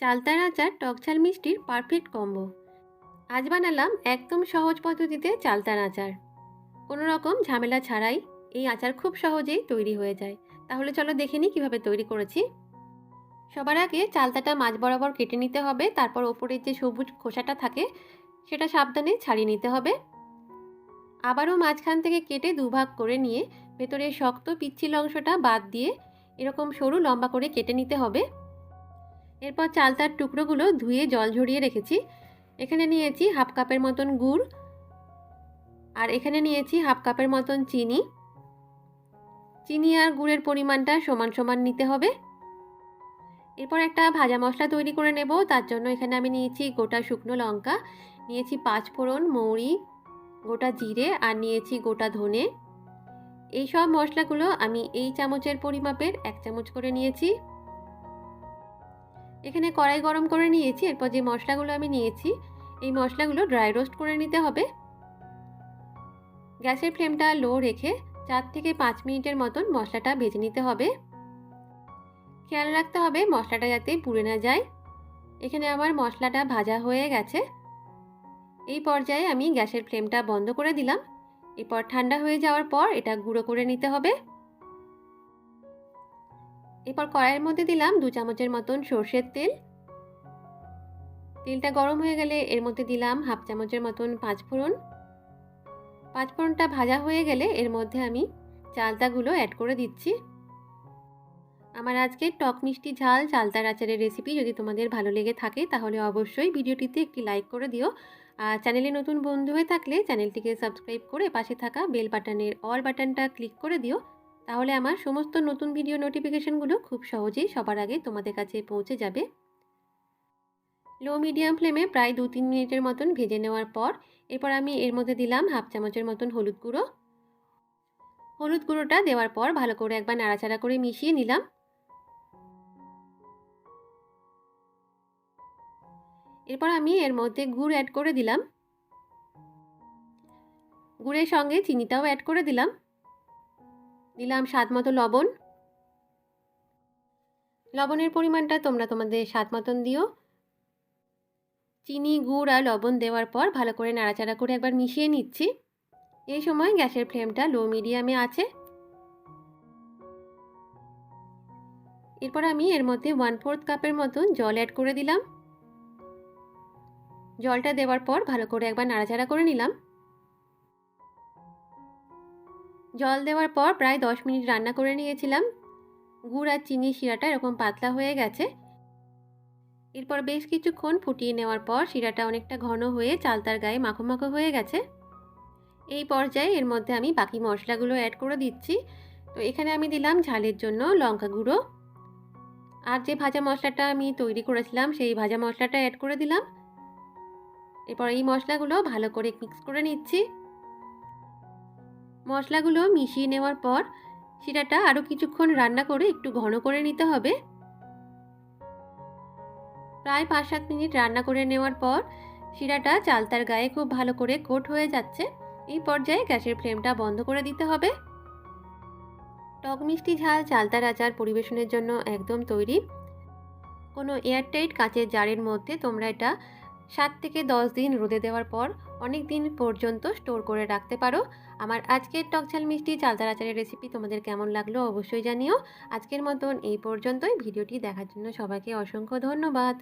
চালতার আচার, টকঝাল মিষ্টির perfect combo আজ বানালাম একদম সহজ পদ্ধতিতে চালতার আচার। কোনো রকম ঝামেলা ছাড়াই এই আচার খুব সহজেই তৈরি হয়ে যায়। তাহলে চলো দেখে নিই কীভাবে তৈরি করেছি। সবার আগে চালতাটা মাছ বরাবর কেটে নিতে হবে, তারপর ওপরের যে সবুজ খোসাটা থাকে, সেটা সাবধানে ছাড়িয়ে নিতে হবে। আবারও মাঝখান থেকে কেটে দুভাগ করে নিয়ে ভেতরে শক্ত পিচ্ছিল অংশটা বাদ দিয়ে এরকম সরু লম্বা করে কেটে নিতে হবে। এরপর চালতার টুকরোগুলো ধুয়ে জল ঝরিয়ে রেখেছি। এখানে নিয়েছি হাফ কাপের মতন গুড় আর এখানে নিয়েছি হাফ কাপের মতন চিনি। চিনি আর গুড়ের পরিমাণটা সমান সমান নিতে হবে। এরপর একটা ভাজা মশলা তৈরি করে নেব। তার জন্য এখানে আমি নিয়েছি গোটা শুকনো লঙ্কা, নিয়েছি পাঁচ ফোড়ন মৌরি, গোটা জিরে আর নিয়েছি গোটা ধনে। এই সব মশলাগুলো আমি এই চামচের পরিমাপের এক চামচ করে নিয়েছি। এখানে কড়াই গরম করে নিয়েছি, এরপর যে মশলাগুলো আমি নিয়েছি, এই মশলাগুলো ড্রাই রোস্ট করে নিতে হবে। গ্যাসের ফ্লেমটা লো রেখে চার থেকে পাঁচ মিনিটের মতন মশলাটা ভেজে নিতে হবে। খেয়াল রাখতে হবে মশলাটা যাতে পুড়ে না যায়। এখানে আমার মশলাটা ভাজা হয়ে গেছে। এই পর্যায়ে আমি গ্যাসের ফ্লেমটা বন্ধ করে দিলাম। এরপর ঠান্ডা হয়ে যাওয়ার পর এটা গুঁড়ো করে নিতে হবে। এরপর কড়াইয়ের মধ্যে দিলাম দু চামচের মতন সর্ষের তেল। তেলটা গরম হয়ে গেলে এর মধ্যে দিলাম হাফ চামচের মতন পাঁচফোড়ন। পাঁচফোড়নটা ভাজা হয়ে গেলে এর মধ্যে আমি চালতাগুলো অ্যাড করে দিচ্ছি। আমার আজকে টক মিষ্টি ঝাল চালতার আচারের রেসিপি যদি তোমাদের ভালো লেগে থাকে তাহলে অবশ্যই ভিডিওটিতে একটি লাইক করে দিও। আর চ্যানেলে নতুন বন্ধু হয়ে থাকলে চ্যানেলটিকে সাবস্ক্রাইব করে পাশে থাকা বেল বাটনের অল বাটনটা ক্লিক করে দিও। তাহলে আমার সমস্ত নতুন ভিডিও নোটিফিকেশনগুলো খুব সহজেই সবার আগে তোমাদের কাছে পৌঁছে যাবে। লো মিডিয়াম ফ্লেমে প্রায় দু তিন মিনিটের মতন ভেজে নেওয়ার পর এরপর আমি এর মধ্যে দিলাম হাফ চামচের মতন হলুদ গুঁড়ো। হলুদ গুঁড়োটা দেওয়ার পর ভালো করে একবার নাড়াচাড়া করে মিশিয়ে নিলাম। এরপর আমি এর মধ্যে গুড় অ্যাড করে দিলাম। গুড়ের সঙ্গে চিনিটাও অ্যাড করে দিলাম। দিলাম স্বাদ মতো লবণ। লবণের পরিমাণটা তোমরা তোমাদের স্বাদ মতন দিও। চিনি, গুড় আর লবণ দেওয়ার পর ভালো করে নাড়াচাড়া করে একবার মিশিয়ে নিচ্ছি। এই সময় গ্যাসের ফ্লেমটা লো মিডিয়ামে আছে। এরপর আমি এর মধ্যে ওয়ান ফোর্থ কাপের মতন জল অ্যাড করে দিলাম। জলটা দেওয়ার পর ভালো করে একবার নাড়াচাড়া করে নিলাম। জল দেওয়ার পর প্রায় দশ মিনিট রান্না করে নিয়েছিলাম। গুড় আর চিনি শিরাটা এরকম পাতলা হয়ে গেছে। এরপর বেশ কিছুক্ষণ ফুটিয়ে নেওয়ার পর শিরাটা অনেকটা ঘন হয়ে চালতার গায়ে মাখো মাখো হয়ে গেছে। এই পর্যায়ে এর মধ্যে আমি বাকি মশলাগুলো অ্যাড করে দিচ্ছি। তো এখানে আমি দিলাম ঝালের জন্য লঙ্কা গুঁড়ো। আর যে ভাজা মশলাটা আমি তৈরি করেছিলাম সেই ভাজা মশলাটা অ্যাড করে দিলাম। এরপর এই মশলাগুলো ভালো করে মিক্স করে নিচ্ছি। মশলাগুলো মিশিয়ে নেওয়ার পর শিরাটা আরও কিছুক্ষণ রান্না করে একটু ঘন করে নিতে হবে। প্রায় পাঁচ সাত মিনিট রান্না করে নেওয়ার পর শিরাটা চালতার গায়ে খুব ভালো করে কোট হয়ে যাচ্ছে। এই পর্যায়ে গ্যাসের ফ্লেমটা বন্ধ করে দিতে হবে। টক মিষ্টি ঝাল চালতার আচার পরিবেশনের জন্য একদম তৈরি। কোনো এয়ারটাইট কাঁচের জারের মধ্যে তোমরা এটা সাত থেকে দশ দিন রোদে দেওয়ার পর অনেক দিন পর্যন্ত স্টোর করে রাখতে পারো। আমার আজকের টকঝাল মিষ্টি চালদার আচারের রেসিপি তোমাদের কেমন লাগল অবশ্যই জানিও। আজকের মতন এই পর্যন্তই। ভিডিওটি দেখার জন্য সবাইকে অসংখ্য ধন্যবাদ।